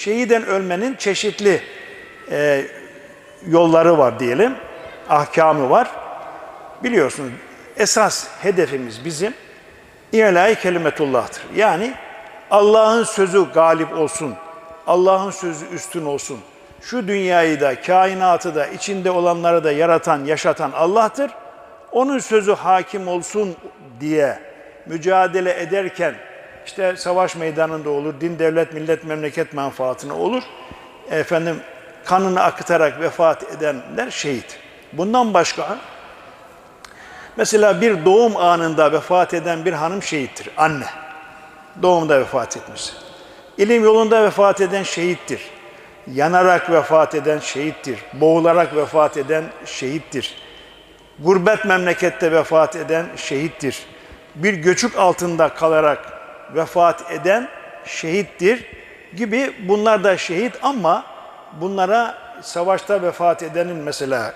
şehiden ölmenin çeşitli e, yolları var diyelim, ahkamı var. Biliyorsunuz esas hedefimiz bizim İlahi kelimetullah'tır. Yani Allah'ın sözü galip olsun, Allah'ın sözü üstün olsun. Şu dünyayı da, kainatı da, içinde olanları da yaratan, yaşatan Allah'tır. Onun sözü hakim olsun diye mücadele ederken, işte savaş meydanında olur, din, devlet, millet, memleket menfaatine olur. Efendim kanını akıtarak vefat edenler şehit. Bundan başka Mesela bir doğum anında vefat eden bir hanım şehittir, anne. Doğumda vefat etmiş. İlim yolunda vefat eden şehittir. Yanarak vefat eden şehittir. Boğularak vefat eden şehittir. Gurbet memlekette vefat eden şehittir. Bir göçük altında kalarak vefat eden şehittir gibi bunlar da şehit ama bunlara savaşta vefat edenin mesela